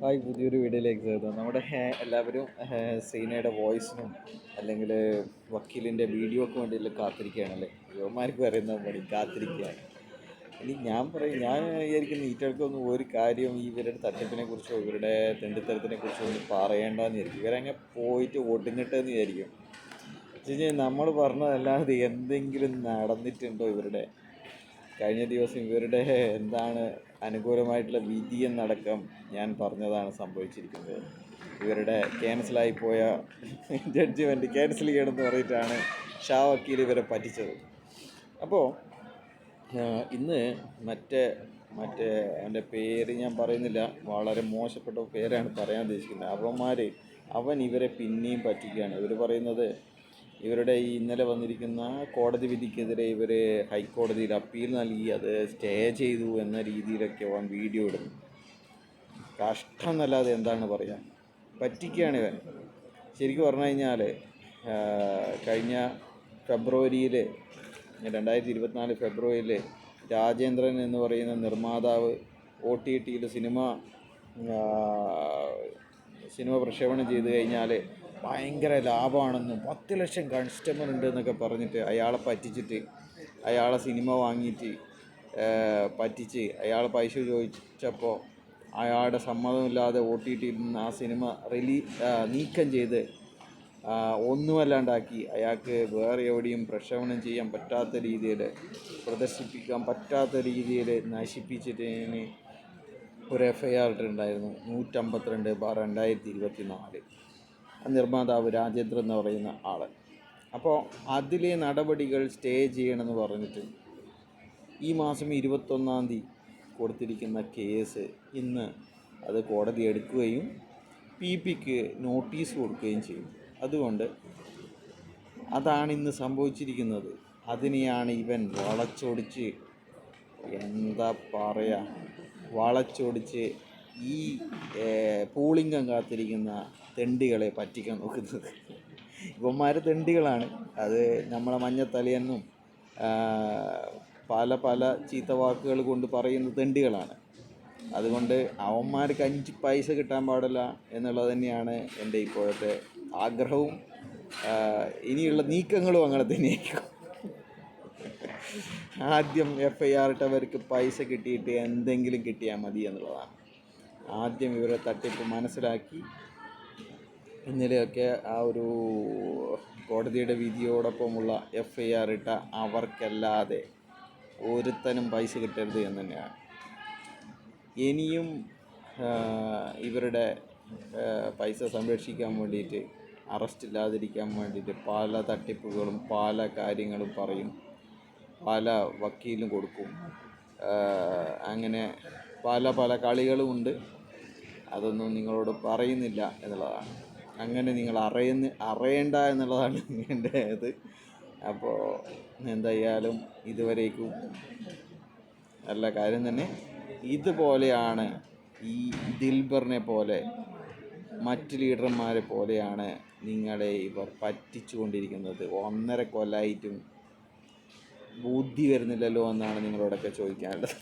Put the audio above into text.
Hi പുതിയൊരു വീഡിയോയിലേക്ക് സ്വാഗതം. നമ്മുടെ എല്ലാവരും സീനയുടെ വോയിസിനും അല്ലെങ്കിൽ വക്കീലിന്റെ വീഡിയോക്ക് വേണ്ടിയിട്ട് കാത്തിരിക്കുകയാണല്ലേ? യുവമാർക്ക് പറയുന്ന പണി കാത്തിരിക്കുകയാണ്. ഇനി ഞാൻ പറയും ഞാൻ വിചാരിക്കുന്ന ഈറ്റകൾക്കൊന്നും ഒരു കാര്യം ഇവരുടെ തട്ടിപ്പിനെ കുറിച്ചോ ഇവരുടെ തെണ്ടിത്തരത്തിനെ കുറിച്ചോ ഒന്നും പറയേണ്ടെന്ന് വിചാരിക്കും. ഇവരങ്ങനെ പോയിട്ട് ഒടുങ്ങട്ടെന്ന് വിചാരിക്കും. വെച്ച് നമ്മൾ പറഞ്ഞതല്ലാതെ എന്തെങ്കിലും നടന്നിട്ടുണ്ടോ ഇവരുടെ? കഴിഞ്ഞ ദിവസം ഇവരുടെ എന്താണ് അനുകൂലമായിട്ടുള്ള വിധി വിധിയെന്നടക്കം ഞാൻ പറഞ്ഞതാണ് സംഭവിച്ചിരിക്കുന്നത്. ഇവരുടെ ക്യാൻസലായി പോയ ജഡ്ജിമെന്റ് ക്യാൻസൽ ചെയ്യണമെന്ന് പറഞ്ഞിട്ടാണ് ഷാ വക്കീൽ ഇവരെ പറ്റിച്ചത്. അപ്പോൾ ഇന്ന് മറ്റേ മറ്റേ അവന്റെ പേര് ഞാൻ പറയുന്നില്ല. വളരെ മോശപ്പെട്ട പേരാണ് പറയാൻ ഉദ്ദേശിക്കുന്നത്. അവന്മാർ അവൻ ഇവരെ പിന്നെയും പറ്റിക്കുകയാണ്. ഇവർ പറയുന്നത് ഇവരുടെ ഈ ഇന്നലെ വന്നിരിക്കുന്ന കോടതി വിധിക്കെതിരെ ഇവർ ഹൈക്കോടതിയിൽ അപ്പീൽ നൽകി അത് സ്റ്റേ ചെയ്തു എന്ന രീതിയിലൊക്കെ അവൻ വീഡിയോ ഇടുന്നു. കഷ്ടം എന്നല്ലാതെ എന്താണ് പറയുക പറ്റിക്കുകയാണ് ഇവൻ. ശരിക്കും പറഞ്ഞു കഴിഞ്ഞാൽ കഴിഞ്ഞ ഫെബ്രുവരിയിൽ രണ്ടായിരത്തി ഇരുപത്തിനാല് ഫെബ്രുവരിയിൽ രാജേന്ദ്രൻ എന്ന് പറയുന്ന നിർമ്മാതാവ് ഒ ടി ടിയിൽ സിനിമ സിനിമ പ്രക്ഷേപണം ചെയ്ത് കഴിഞ്ഞാൽ ഭയങ്കര ലാഭമാണെന്നും പത്ത് ലക്ഷം കൺസ്റ്റമർ ഉണ്ട് എന്നൊക്കെ പറഞ്ഞിട്ട് അയാളെ പറ്റിച്ചിട്ട് അയാളെ സിനിമ വാങ്ങിയിട്ട് പറ്റിച്ച് അയാൾ പൈസ ചോദിച്ചപ്പോൾ അയാളുടെ സമ്മതമില്ലാതെ ഒ ടി ടി ആ സിനിമ റിലീ നീക്കം ചെയ്ത് ഒന്നുമല്ലാണ്ടാക്കി അയാൾക്ക് വേറെ എവിടെയും പ്രക്ഷേപണം ചെയ്യാൻ പറ്റാത്ത രീതിയിൽ പ്രദർശിപ്പിക്കാൻ പറ്റാത്ത രീതിയിൽ നശിപ്പിച്ചിട്ടതിന് ഒരു എഫ് ഐ ആർ ഉണ്ടായിരുന്നു നൂറ്റമ്പത്തിരണ്ട് ബാർ രണ്ടായിരത്തി ഇരുപത്തി നാല് നിർമ്മാതാവ് രാജേന്ദ്രൻ എന്ന് പറയുന്ന ആൾ അപ്പോൾ അതിലെ നടപടികൾ സ്റ്റേ ചെയ്യണമെന്ന് പറഞ്ഞിട്ട് ഈ മാസം ഇരുപത്തൊന്നാം തീയതി കൊടുത്തിരിക്കുന്ന കേസ് ഇന്ന് അത് കോടതി എടുക്കുകയും പി പിക്ക് നോട്ടീസ് കൊടുക്കുകയും ചെയ്യും. അതുകൊണ്ട് അതാണ് ഇന്ന് സംഭവിച്ചിരിക്കുന്നത്. അതിനെയാണ് ഇവൻ വളച്ചൊടിച്ച് എന്താ പറയുക വളച്ചൊടിച്ച് ഈ പൂളിംഗം കാത്തിരിക്കുന്ന തെണ്ടികളെ പറ്റിക്കാൻ നോക്കുന്നത്. ഇവന്മാർ തെണ്ടികളാണ്. അത് നമ്മളെ മഞ്ഞത്തലയെന്നും പല പല ചീത്ത വാക്കുകൾ കൊണ്ട് പറയുന്ന തെണ്ടികളാണ്. അതുകൊണ്ട് അവന്മാർക്ക് അഞ്ച് പൈസ കിട്ടാൻ പാടില്ല എന്നുള്ളത് തന്നെയാണ് എന്റെ ഇപ്പോഴത്തെ ആഗ്രഹവും. ഇനിയുള്ള നീക്കങ്ങളും അങ്ങനെ തന്നെയായിരിക്കും. ആദ്യം എഫ് ഐ ആർ ഇട്ടവർക്ക് പൈസ കിട്ടിയിട്ട് എന്തെങ്കിലും കിട്ടിയാൽ മതി എന്നുള്ളതാണ്. ആദ്യം ഇവരെ തട്ടിപ്പ് മനസ്സിലാക്കി ഇന്നലെയൊക്കെ ആ ഒരു കോടതിയുടെ വിധിയോടൊപ്പമുള്ള എഫ് ഐ ആർ ഇട്ട അവർക്കല്ലാതെ ഒരുത്തനും പൈസ കിട്ടരുത് എന്ന് തന്നെയാണ്. ഇനിയും ഇവരുടെ പൈസ സംരക്ഷിക്കാൻ വേണ്ടിയിട്ട് അറസ്റ്റില്ലാതിരിക്കാൻ വേണ്ടിയിട്ട് പല തട്ടിപ്പുകളും പല കാര്യങ്ങളും പറയും. പല വക്കീലും കൊടുക്കും. അങ്ങനെ പല പല കളികളും ഉണ്ട്. അതൊന്നും നിങ്ങളോട് പറയുന്നില്ല എന്നുള്ളതാണ്. അങ്ങനെ നിങ്ങൾ അറിയുന്ന അറിയണ്ട എന്നുള്ളതാണ് എന്റെ ഇത്. അപ്പോൾ എന്തായാലും ഇതുവരേക്കും നല്ല കാര്യം തന്നെ. ഇതുപോലെയാണ് ഈ ദിൽബറിനെ പോലെ മറ്റ് ലീഡർമാരെ പോലെയാണ് നിങ്ങളെ ഇവർ പറ്റിച്ചുകൊണ്ടിരിക്കുന്നത്. ഒന്നര കൊല്ലായിട്ടും ബുദ്ധി വരുന്നില്ലല്ലോ എന്നാണ് നിങ്ങളോടൊക്കെ ചോദിക്കാനുള്ളത്.